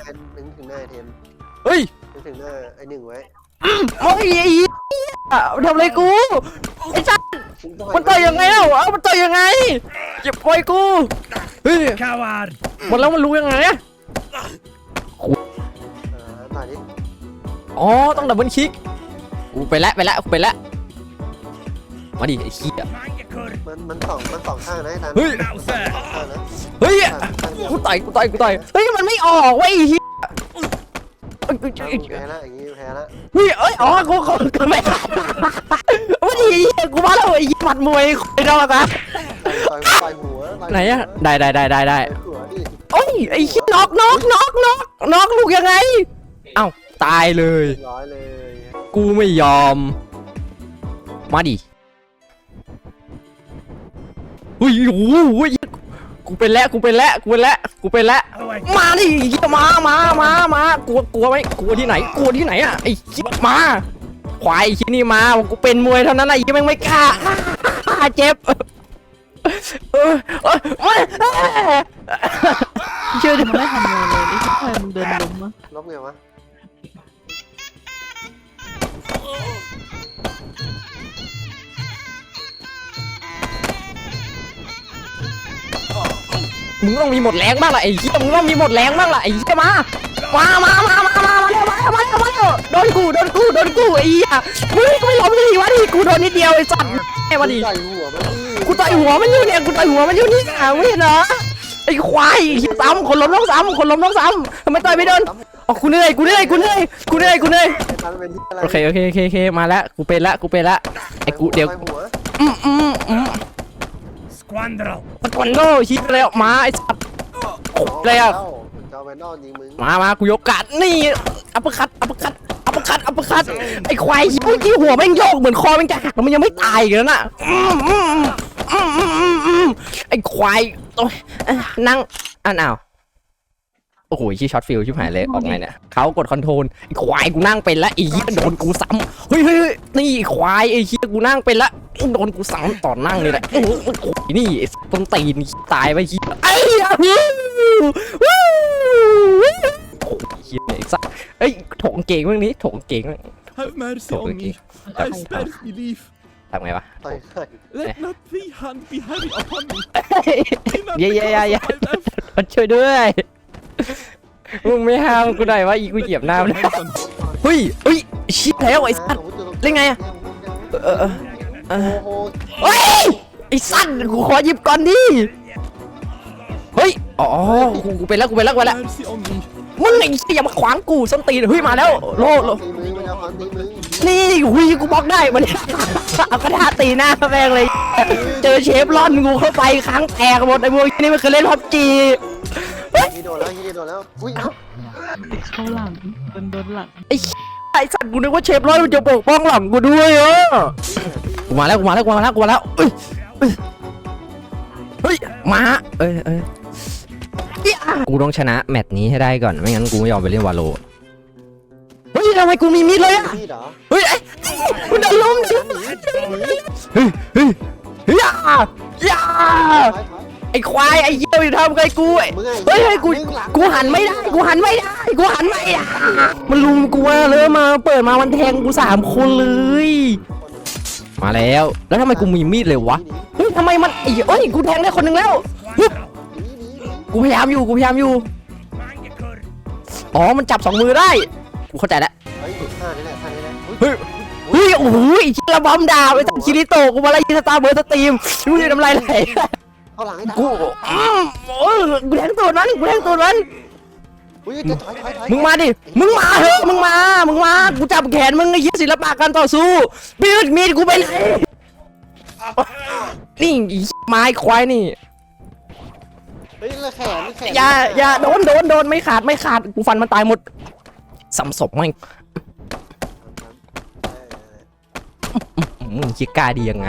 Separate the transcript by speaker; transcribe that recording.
Speaker 1: หน้านึกถึงหน้าเทม
Speaker 2: เฮ้ย
Speaker 1: นึกถึงหน้าไอ้หนึ่งไว้
Speaker 2: โอ้ยไอ้เหี้ยทำอะไรกูไอ้ชัดมันต่อยยังไงเอ้าเอ้ามันต่อยยังไงอย่าปล่อยกูเฮ้ย
Speaker 3: Coward!
Speaker 2: หมดแล้วมันรู้ยังไงอะ
Speaker 1: เออต่อยดิ
Speaker 2: อ๋อต้องดับเบิลคลิกกูไปแล้วไปแล้วกูไปแล้วมาดิไอ้เหี้ย
Speaker 3: Mangakur!
Speaker 1: มันมันสองมันสองข้างนะไอ้ตัน
Speaker 2: เฮ้ย
Speaker 3: Now, sir!
Speaker 1: ข้างนะ
Speaker 2: ต่อยกูต่อยกูต่อยเฮ้ยมันไม่ออกเว้ยไอ้เหี้ยเอ้ยเอ้ย
Speaker 1: เอา
Speaker 2: เอ้ย
Speaker 1: แพ้ละอย่างงี้แพ้ละ
Speaker 2: เฮ้ยเอ้ยอ๋อกูกูกูไม่ไม่ดีไอ้เหี้ยกูมาแล้วไอ้เหี้ยหมัดมวยคอยดอกอะ
Speaker 1: ต่อยต่อยหัวต่ย
Speaker 2: ไหนอะได้ได้ได้ได้ได้
Speaker 1: ต่อยหัวดิ
Speaker 2: โอ้ยไอ้เหี้ยน็อกน็อกน็อกน็อกน็อกลูกยังไงเอ้าตายเลย
Speaker 1: เรียบร้อยเลย
Speaker 2: กูไม่ยอม มาดิอุ้ยโอ้โหกูเป็นแล้วกูเป็นแล้วกูเป็นแล้ว กูเป็นแล้วมาดิเหี้ยมามามามา กลัวกลัวไหมกลัวที่ไหน กลัวที่ไหนอะไอ้คิดมาควายไอ้คิดนี่มากูเป็นมวยเท่านั้นแหละยังไม่กล้าเจ็บเออเออเอ้ยเชื่อดิ
Speaker 4: ไม่ทำอไรเลย มึง
Speaker 2: ต้องมีหมดแรงบ้างล่ะไอ้เหี้ยมึงต้องมีหมดแรงบ้างล่ะไอ้เหี้ยมา มามามามามามาเร็วมาเร็วมาเร็วมาเร็วโดนกูโดนกูโดนกูไอ้เหี้ยมึงก็ไม่ล้มดิวะดิกูโดนนิดเดียวไอ้สัตว์ไอ้วะดิ
Speaker 1: ต่อยหัวมันดิ
Speaker 2: กูต่อยหัวมันอยู่เนี่ยกูต่อยหัวมันอยู่นี่อะไม่เห็นเหรอไอ้ควายไอ้เหี้ยซ้ำคนล้มต้องซ้ำคนล้มต้องซ้ำทำไมต่อยไม่โดนอ๋อกูเหนื่อยกูเหนื่อยกูเหนื่อยกูเหนื่อยกูเหนื่อย
Speaker 1: ตันเป็นที่อะไร
Speaker 2: โอเคโอเคโอเคโอเคมาแล้วกูเป็นละกูเป็นละไอ้กูเดี๋ยว
Speaker 1: ต่อหัว
Speaker 2: อืมอืมอืม
Speaker 3: squandrel!
Speaker 2: ตะกอนโดชิดแล้วมาไอ้สัตว์อ้เลยอะ
Speaker 1: เจ้าแวนนอลยิงมึง
Speaker 2: มามากูยกกัดนี่อัปเปอร์คัตอัปเปอร์คัตอัปเปอร์คัตอัปเปอร์คัตไอ้ควายเมื่อกี้หัวแม่งโยกเหมือนคอแม่งจะหักแล้วมันยังไม่ตายอีกันน่ะอืมอืมอืมอืมอืมอืมไอ้ควายโอ๊ยเอ้ยนั่งอันอ้าวโอ้โหชี้ช็อตฟิลชิบหายเลยออกไงเนี่ยเขากดคอนโทรลไอ้ควายกูนั่งเป็นละไอ้เหี้ยโดนกูซ้ำเฮ้ยเฮ้ยเฮ้ยนี่ไอ้ควายไอ้เหี้ยกูนั่งเป็นละ โดนกูซ้ำต่อนั่งเลยแหละอื้อโอ้โหนี่ไอ้ต้นตีนตายไปเหี้ยไอ้เหี้ยวู้วู้วู้โอ้ยเหี้ยไอ้สัสเอ้ยถงเก่งเรื่องนี้ถงเก่ง
Speaker 5: Have mercy
Speaker 2: Talk
Speaker 5: on
Speaker 2: again.
Speaker 5: me. I spares me leave.
Speaker 2: ทำไงวะ
Speaker 1: ต่อยใคร
Speaker 5: Let not thy hand be heavy upon me. In that
Speaker 2: Yeah, yeah, yeah, yeah.
Speaker 5: because I left
Speaker 2: มันช่วยด้วยมึงไม่ห้ามกูหน่อยว่าอีกูเหยียบน้ำแล้วเฮ้ยเฮ้ยชิบแล้วไอ้สัสเล่นไงอะเออเออเออ
Speaker 1: โอ้โห
Speaker 2: เฮ้ยไอ้สัสกูขอหยิบก่อนดิเฮ้ยอ๋อกูกูเป็นแล้วกูเป็นแล้วกูเป็นแล้วมึงไอ้เหี้ยอย่ามาขวางกูส้นตีนเฮ้ยมาแล้วโลโล
Speaker 1: มือมันเอามือมือ
Speaker 2: นี่หุยกูบล็อกได้มันเอากระดาษตีหน้าแม่งเลย เจอเชฟรอนกูเข้าไปค้างแตกหมดไอ้พวกนี้มันเคยเล่นพับจี
Speaker 1: ยี่โดนแล้วยี่โดนแล้วอุ้ยเอ้า
Speaker 4: เข้าหลังโดนโดนหลัง
Speaker 2: ไอ้สัตว์กูนึกว่าเชฟรอนมันจะปกป้องหลังกูด้วยเออ กูมาแล้วกูมาแล้วกูมาแล้วกูมาแล้วเอ้ยเอ้ยเฮ้ยมาเอ้ยเอ้ยเหี้ยกูต้องชนะแมตช์นี้ให้ได้ก่อนไม่งั้นกูไม่ยอมไปเล่นวาโลเฮ้ยทำไมกูมีมีดเลยอะ
Speaker 1: มีดเหรอ
Speaker 2: เฮ้ยไอ้กูโดนล้มชิบเฮ้ยเฮ้ยเฮ้ยอย่าอย่า
Speaker 1: ถอยถอย
Speaker 2: ไอ้ควายไอ้เหี้ยอย่าทำกับกูไอ้
Speaker 1: มึงไง
Speaker 2: เฮ้ยเฮ้ยกู
Speaker 1: มึงหลัง
Speaker 2: กูหันไม่ได้ กูหันไม่ได้ กูหันไม่ได้ มันลุมกูมาเลยมา เปิดมามันแทงกูสามคนเลย มาแล้ว แล้วทำไมกูมีมีดเลยวะ เฮ้ยทำไมมันไอ้เอ้ย กูแทงได้คนหนึ่งแล้วฮึบ
Speaker 1: หนีหนีหนี
Speaker 2: กูพยายามอยู่ กูพยายามอยู่
Speaker 3: Mangakur!
Speaker 2: อ๋อ มันจับสองมือได้ กูเข้าใจแล้ว
Speaker 1: เฮ้ยท่านี้แหละท่านี้แหละอุ๊ย
Speaker 2: เฮ้ย เฮ้ย โอ้โหไอ้เชี่ยระบอมดาวไอ้สัตว์คิริโตะกูมาไล่ยิงสตาร์เบอร์สตรีมดูดิน้ำลายไหล
Speaker 1: เข้าหลังให้ทัน
Speaker 2: กูอืมโอ้ยกูแทงตัวนั้นกูแทงตัวนั้น
Speaker 1: อุ้ยจะถอยถอยถอย
Speaker 2: มึงมาดิ มึงมาเถอะมึงมามึงมา กูจับแขนมึงไอ้เหี้ยศิลปะการต่อสู้ปืดมีดกูไปไหนนี่ไอ้ไม้ควายนี่
Speaker 1: เฮ้ยแล้วแขนแขน
Speaker 2: อย่าอย่าโดนโดนโดนไม่ขาดไม่ขาดกูฟันมันตายหมดสัมศพแม่งมึงคิดกล้าดียังไง